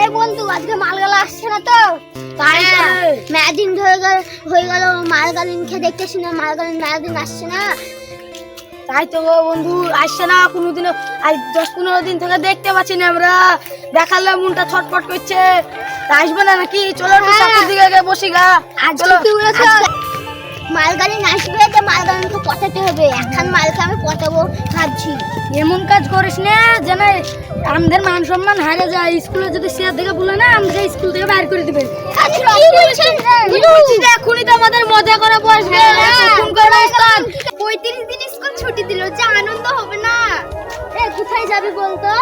এই বন্ধু আজকে মালগালা আসছে না তো? তাই তো রে। হয়ে গেল হয়ে গেল মালগালিন খেয়ে দেখতেছি না মালগালিন ম্যাজিন আসছে না। তাই তো বন্ধু আসছে না কোনোদিনও আজ দশ পনেরো দিন থেকে দেখতে পাচ্ছি না আমরা। দেখালে মনটা ছটফট করছে। আসবে না নাকি? চলো হ্যাঁ। দিকে বসি গা। আজকে চলো। কি বলেছ? মালগালিন আসবে তো মালগালিনকে পটাতে হবে এখন মালকে আমি পটাবো ভাবছি। এমন কাজ করিস না যেন আমাদের মান সম্মান হারে যায়। স্কুলে যদি শেয়ার থেকে বলে না আমাদের স্কুল থেকে বাইর করে দিবে। এখনই তো আমাদের মজা করা বসবে হ্যাঁ। ফোন করে উস্তাদ। পঁয়ত্রিশ দিন স্কুল ছুটি দিল যে আনন্দ হবে না। এ কোথায় যাবি বলতো?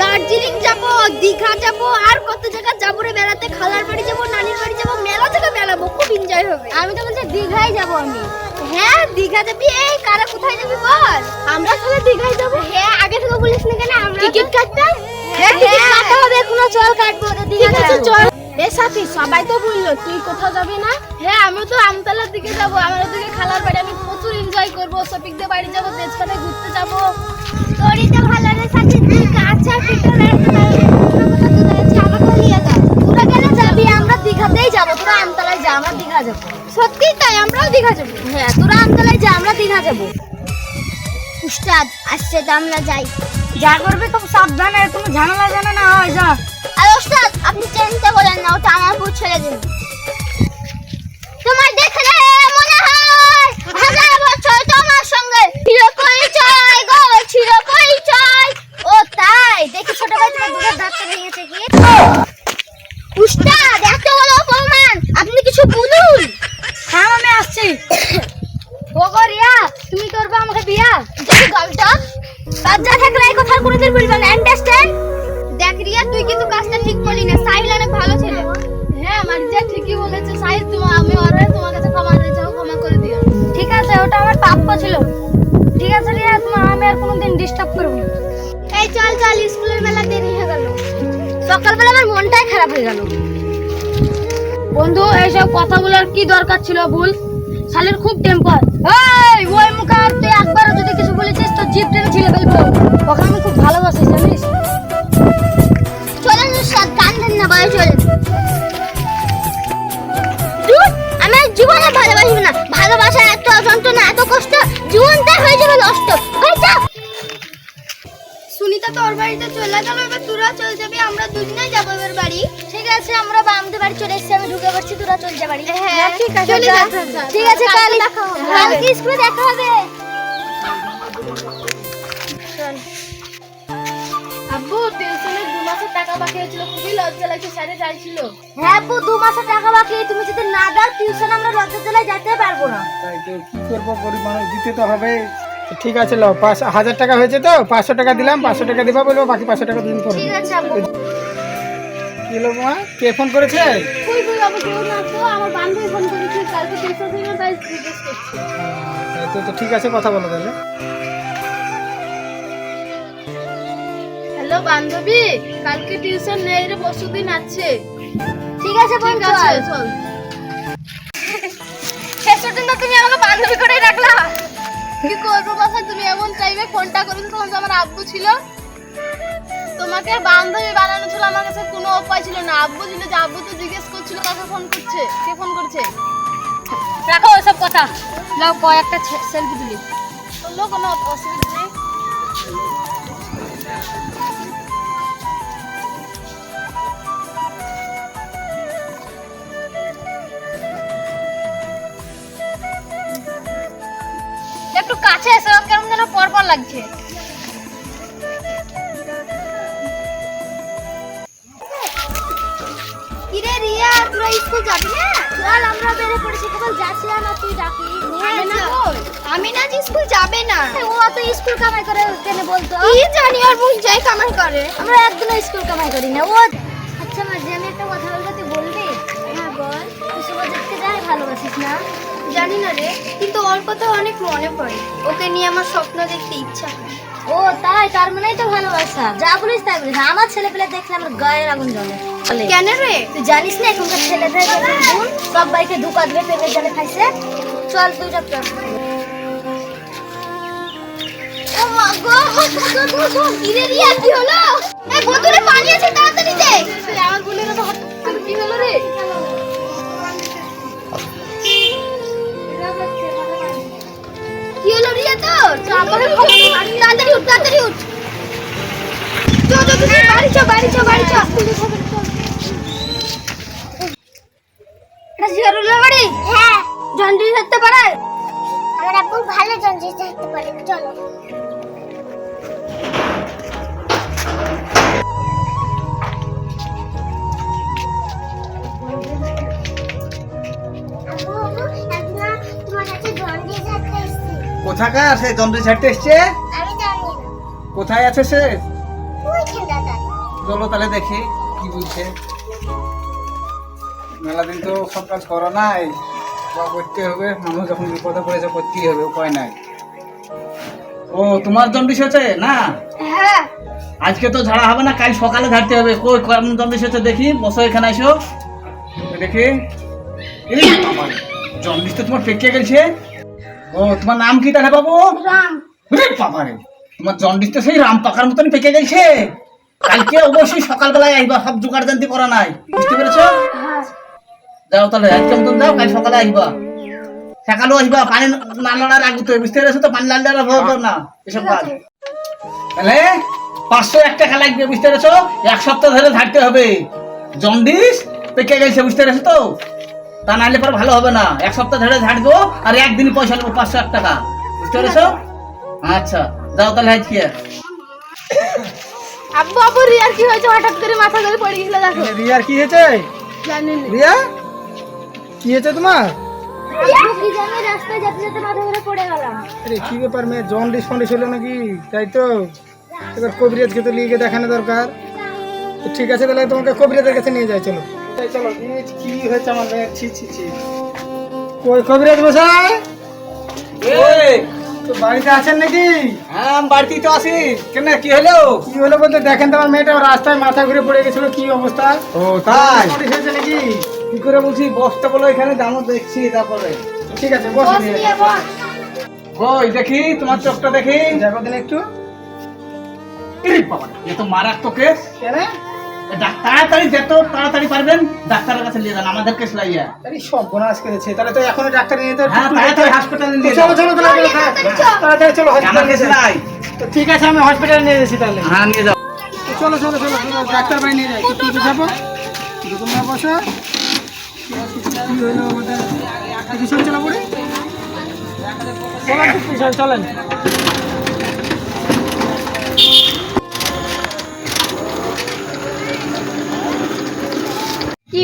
দার্জিলিং যাব দীঘা যাব আর কত জায়গা যাব রে বেড়াতে খালার বাড়ি যাব নানির বাড়ি যাব মেলা জায়গা বেড়াবো খুব এনজয় হবে। আমি তো বলছি দীঘায় যাব আমি। হ্যাঁ দীঘা যাবি? এই কারা কোথায় যাবি বল? আমরা তাহলে দীঘায় যাব? হ্যাঁ আগে থেকে বলিস না কেন আমরা টিকিট কাটতে? হ্যাঁ টিকিট কাটতে হবে কোনো চল কাটবো। দীঘা চল। এ সাথী সবাই তো বলল তুই কোথাও যাবি না? হ্যাঁ আমি তো আমতলার দিকে যাব। আমার ওদিকে খালার বাড়ি, আমি প্রচুর এনজয় করব। দিয়ে বাড়ি যাব তেজপাতে ঘুরতে যাব। তোরই তো ভালো রে আমরা দীঘাতেই যাব। তোরা আমতলায় যা, আমরা দীঘা যাব। সত্যি তাই, আমরাও দীঘা যাব। হ্যাঁ তোরা আমতলায় যা, আমরা দীঘা যাব। উস্তাদ, আসছে, তো আমরা যাই। যা করবে খুব সাবধানে তুমি ঝামেলা জানা না হয়, যা। আর ওস্তাদ আপনি চিন্তা করেন না ওটা আমার ছেড়ে দিন। তোমার দেখলে মনে হয় হাজার বছর তোমার সঙ্গে ছিল পরিচয় গো ছিল পরিচয় ও তাই দেখি ছোট ভাই তোমার দুধের দাঁতটা ভেঙেছে কি? উস্তাদ এত বড় অপমান আপনি কিছু বলুন? হ্যাঁ আমি আসছি। ওগো রিয়া তুমি করবে আমাকে বিয়া? দেখি গলটা লজ্জা থাকলে এই কথা কোনোদিন বলবেন না আন্ডারস্ট্যান্ড দেখ রিয়া তুই কিন্তু কাজটা ঠিক করলি না সাহিল অনেক ভালো ছেলে। হ্যাঁ আমার ঠিকই বলেছে তোমার তোমার ছিল। ঠিক আছে রিয়া তোমার আমি আর কোনোদিন ডিস্টার্ব করব না। এই চল চল স্কুলের মেলা দেরি হয়ে গেল। সকালবেলা আমার মনটাই খারাপ হয়ে গেল। বন্ধু এইসব কথা বলার কি দরকার ছিল ভুল শালের খুব টেম্পার এই ওই মুখে আর তুই একবারও যদি কিছু বলেছিস তো জিপ টেনে ছিলে ফেলব। ওকে আমি খুব ভালোবাসি জানিস? চলেন না বাড়ি চলেন কষ্ট জীবনটা হয়ে যাবে নষ্ট সুনিতা তোর বাড়িতে চলে গেল এবার তোরা চলে যাবি আমরা দুজনেই যাব এবার বাড়ি। ঠিক আছে আমরা বামদের বাড়ি চলে এসেছি আমি ঢুকে পড়ছি তোরা চলে যা বাড়ি। হ্যাঁ ঠিক আছে। ঠিক আছে কাল কালকে স্কুলে দেখা হবে। আব্বু মাসের টাকা বাকি হয়েছিল খুবই লজ্জা লাগছে স্যারে চাইছিল হ্যাঁ আপু দু মাসের টাকা বাকি তুমি যদি না দাও টিউশন আমরা লজ্জার জেলায় যেতে পারব না। তাই তো কি করব গরিব মানুষ দিতে তো হবে। ঠিক আছে লো পাঁচ হাজার টাকা হয়েছে তো পাঁচশো টাকা দিলাম পাঁচশো টাকা দিবা বলব বাকি পাঁচশো টাকা দিন করব ঠিক আছে আপু কি হলো মা? কে ফোন করেছে? কই কই আবার কেউ না তো আমার বান্ধবী ফোন করেছে কালকে টিউশন ছিল তাই জিজ্ঞেস করছি। তো তো ঠিক আছে কথা বলো তাহলে। হ্যালো বান্ধবী কালকে টিউশন নেই রে পরশু দিন আছে। ঠিক আছে ঠিক আছে চল। শেষের দিন তো তুমি আমাকে বান্ধবী করে রাখলা। কি করব বাসা তুমি এমন টাইমে ফোনটা করেছ তখন তো আমার আব্বু ছিল। তোমাকে বান্ধবী বানানো ছিল আমার কাছে কোনো উপায় ছিল না। আব্বু ছিল যে আব্বু তো জিজ্ঞেস করছিল কাকে ফোন করছে কে ফোন করছে? রাখো ওসব কথা। লাও কয়েকটা সেলফি তুলি। বলল কোনো অসুবিধা নেই? কাছে এসে কেমন যেন পর পর লাগছে। কিরে রিয়া তোরা স্কুল যাবি না? চল আমরা বেরে পড়েছি কেবল যাচ্ছি না তুই ডাকি। আমি না কই? আমি না যে স্কুল যাবে না। ও তো স্কুল কামাই করে কেন বলতো? কি জানি আর মুখ যাই কামাই করে। আমরা একদিনও স্কুল কামাই করি না ও আচ্ছা মাঝে আমি একটা কথা বলব তুই বলবি? হ্যাঁ বল। তুই শুভজিৎকে যাই ভালোবাসিস না? জানি না রে কিন্তু ওর কথা অনেক মনে পড়ে। ওকে নিয়ে আমার স্বপ্ন দেখতে ইচ্ছা হয়। ও তাই? তার মানেই তো ভালোবাসা। যা বলিস তাই বলিস। আমার ছেলে পেলে দেখলে আমার গায়ের আগুন জ্বলে। কেন রে? তুই জানিস না এখনকার ছেলেদের সব বাইকে ধোকা দেবে প্রেমের জালে খাইছে। চল তুই যা। আমার বোনের কি হলো রে? কি হলো রিয়া তোর? আমাকে খবর তাড়াতাড়ি উঠ তাড়াতাড়ি উঠ। চো চো চো, বাড়ি চো বাড়ি চো বাড়ি চো। এটা জিয়ারুলের বাড়ি? হ্যাঁ। জন্ডিস থাকতে পারে? আমার আব্বু ভালো জঞ্জিস থাকতে পারে চলো। কোথাকার? সে জন্ডিস ছাড়তে এসছে? আমি জানি না। কোথায় আছে সে? চলো তাহলে দেখি কি বলছে। মেলা দিন তো সব কাজ করো নাই। বা করতে হবে মানুষ যখন বিপদে পড়েছে করতেই হবে উপায় নাই। ও তোমার জন্ডিস হয়েছে না? হ্যাঁ। আজকে তো ঝাড়া হবে না কাল সকালে ঝাড়তে হবে। কই কেমন জন্ডিস হচ্ছে দেখি? বসো এখানে এসো। দেখি। জন্ডিস তো তোমার পেকে গেছে। ও তোমার নাম কি তাহলে বাবু? রাম। বাবা রে তোমার জন্ডিস তো সেই রাম পাকার মতন পেকে গেছে। কালকে অবশ্যই সকালবেলায় আইবা সব জোগাড় জানতে করা নাই। বুঝতে পেরেছ? হ্যাঁ। যাও তাহলে আজকে মতন যাও কাল সকালে আসবা সকালেও আসবা পানি না লড়ার আগে তো বুঝতে পেরেছ তো? পানি লাল দেওয়ার ভয় করো না এসব কাজ। তাহলে পাঁচশো এক টাকা লাগবে বুঝতে পেরেছ? এক সপ্তাহ ধরে থাকতে হবে। জন্ডিস পেকে গেছে বুঝতে পেরেছ তো? তা নাহলে পরে ভালো হবে না। এক সপ্তাহ ধরে ঝাড়বো আর একদিন পয়সা নেব পাঁচশো এক টাকা। বুঝতে পেরেছ? আচ্ছা যাও তাহলে আজকে। আব্বু আব্বু রিয়ার কি হয়েছে? হঠাৎ করে মাথা ধরে পড়ে গেছিল দেখো। রিয়ার কি হয়েছে? জানি না। রিয়া? কি হয়েছে তোমার? রাস্তায় যেতে যেতে মাথা ধরে পড়ে গেলাম আরে কি ব্যাপার মেয়ে? জন্ডিস ফন্ডিস হলো নাকি? তাই তো। এবার কবিরাজকে তো লিগে দেখানো দরকার। ঠিক আছে তাহলে তোমাকে কবিরাজের কাছে নিয়ে যাই চলো। চলো কি হয়েছে আমার মেয়ে? ছি ছি ছি। কই কবিরাজ মশাই? তো বাড়িতে আছেন নাকি? হ্যাঁ বাড়িতেই তো আছি। কেন কি হলো? কি হলো বলতে দেখেন তো আমার মেয়েটা রাস্তায় মাথা ঘুরে পড়ে গেছিল কি অবস্থা? ও তাই? হয়েছে নাকি? কি করে বলছি বসতে বলো এখানে দামও দেখছি তারপরে। ঠিক আছে বসে কই দেখি তোমার চোখটা দেখি। দেখো দিন একটু। বাবা এ তো মারাত্মক কেস কেন? তাড়াতাড়ি যত তাড়াতাড়ি পারবেন ডাক্তারের কাছে নিয়ে যান আমাদের কেস লাইয়া আরে সব বোনাস করেছে তাহলে তো এখনও ডাক্তার নিয়ে যেতে হবে। হ্যাঁ তাড়াতাড়ি হাসপাতালে নিয়ে চলো চলো তাড়াতাড়ি চলো হসপিটালে কেস তো ঠিক আছে আমি হসপিটালে নিয়ে যাচ্ছি তাহলে। হ্যাঁ নিয়ে যাও। তো চলো চলো চলো চলো, ডাক্তার বাড়ি নিয়ে যাই। তো তুই যাব। তোমরা বসো। কি হলো আমাদের? চলো পড়ে চলো একটু পিছনে চলেন।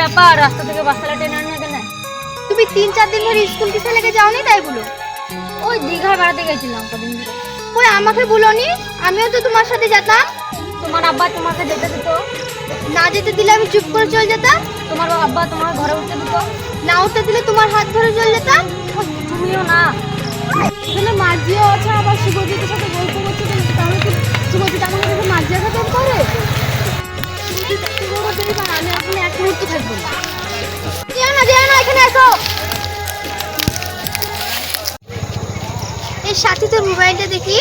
ব্যাপার রাস্তা থেকে বাচ্চারা টেনে আনে কেন? তুমি তিন চার দিন ধরে স্কুল কিসে লেগে যাওনি তাই বলো? ওই দীঘা বেড়াতে গেছিলাম কদিন ধরে। ওই আমাকে বলোনি আমিও তো তোমার সাথে যেতাম। তোমার আব্বা তোমাকে যেতে দিত। না যেতে দিলে আমি চুপ করে চলে যেতাম। তোমার আব্বা তোমার ঘরে উঠতে দিত। না উঠতে দিলে তোমার হাত ধরে চলে যেতাম। তুমিও না। এখানে মার্জিও আছে আবার শুভজিতের সাথে গল্প করছে? তাহলে কি শুভজিৎ দেখে মার্জিয়া খাতে করে? শুভজিৎ আমি এখন এক মুহূর্ত সাথে তোর মোবাইলটা দেখি।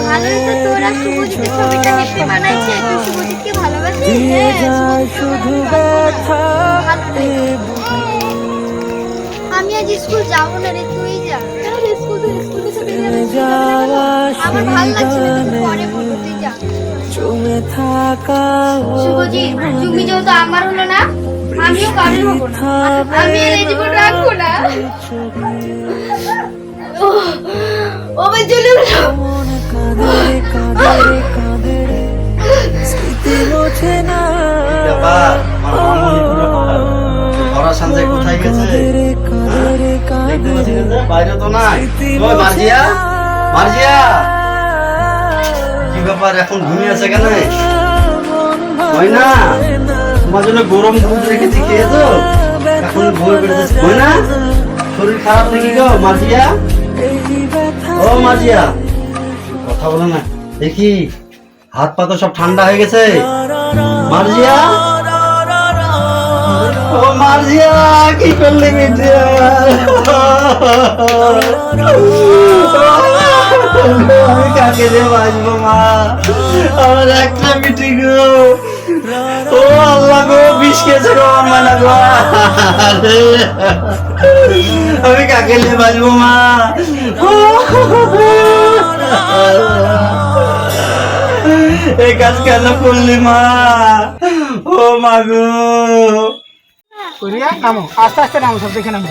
ভালোই তো তোরা শুভজিতের ছবিটা দেখতে বানাইছে তুই শুভজিৎকে ভালোবাসিস হ্যাঁ। আমি আজ স্কুল যাব না রে তুই যা। স্কুল স্কুল আমার ভালো লাগছে না তুই পরে বলব তুই যা। শুভজিৎ তুমি যেহেতু আমার হলো না আমিও কারোর হব না। আমি এই জীবন রাখব না। ও, ভাই চলে গেলো ব্যাপার আমার মামনি ওরা সঞ্জয় কোথায় গেছে? দেখতে পাচ্ছি না যে, বাইরে তো নাই। মার্জিয়া? মার্জিয়া? ব্যাপার, এখন ঘুমিয়েছে কেন? হয় না? তোমার জন্য গরম দুধ রেখেছি খেয়েছো এখন ঘুমিয়ে পেরেছে হয় না? শরীর খারাপ নাকি গো মার্জিয়া ও মার্জিয়া কথা বলে না। দেখি, হাত পা তো সব ঠান্ডা হয়ে গেছে। মার্জিয়া কি করলি মির্জিয়া আমি কাকে দিয়ে বাঁচবো, মা? আমার একটা মিটি গো। ও আল্লাহ গো, বিষ খেয়েছে গো আমার গো। আমি কাকে নিয়ে বাঁচবো, মা? কাজ কেন করলি, মা? ও মা গো। আস্তে আস্তে নামো, সব দেখে নামো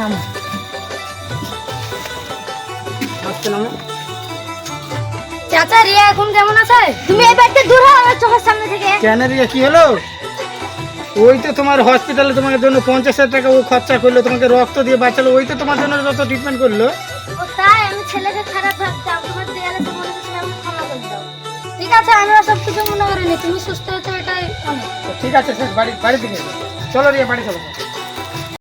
নামো। আস্তে নামো চাচা রিয়া এখন কেমন আছে? তুমি এই বাড়িতে দূর হও আমার চোখের সামনে থেকে। কেন রিয়া কি হলো? ওই তো তোমার হসপিটালে তোমার জন্য পঞ্চাশ হাজার টাকা ও খরচা করল তোমাকে রক্ত দিয়ে বাঁচালো ওই তো তোমার জন্য যত ট্রিটমেন্ট করল। তাই আমি ছেলেকে খারাপ ভাবতাম তোমার দেয়ালে তো হচ্ছে আমি ক্ষমা করে ঠিক আছে আমি সব কিছু মনে করিনি তুমি সুস্থ হয়েছো এটাই ঠিক আছে স্যার বাড়ি বাড়ি থেকে চলো রিয়া বাড়ি চলো।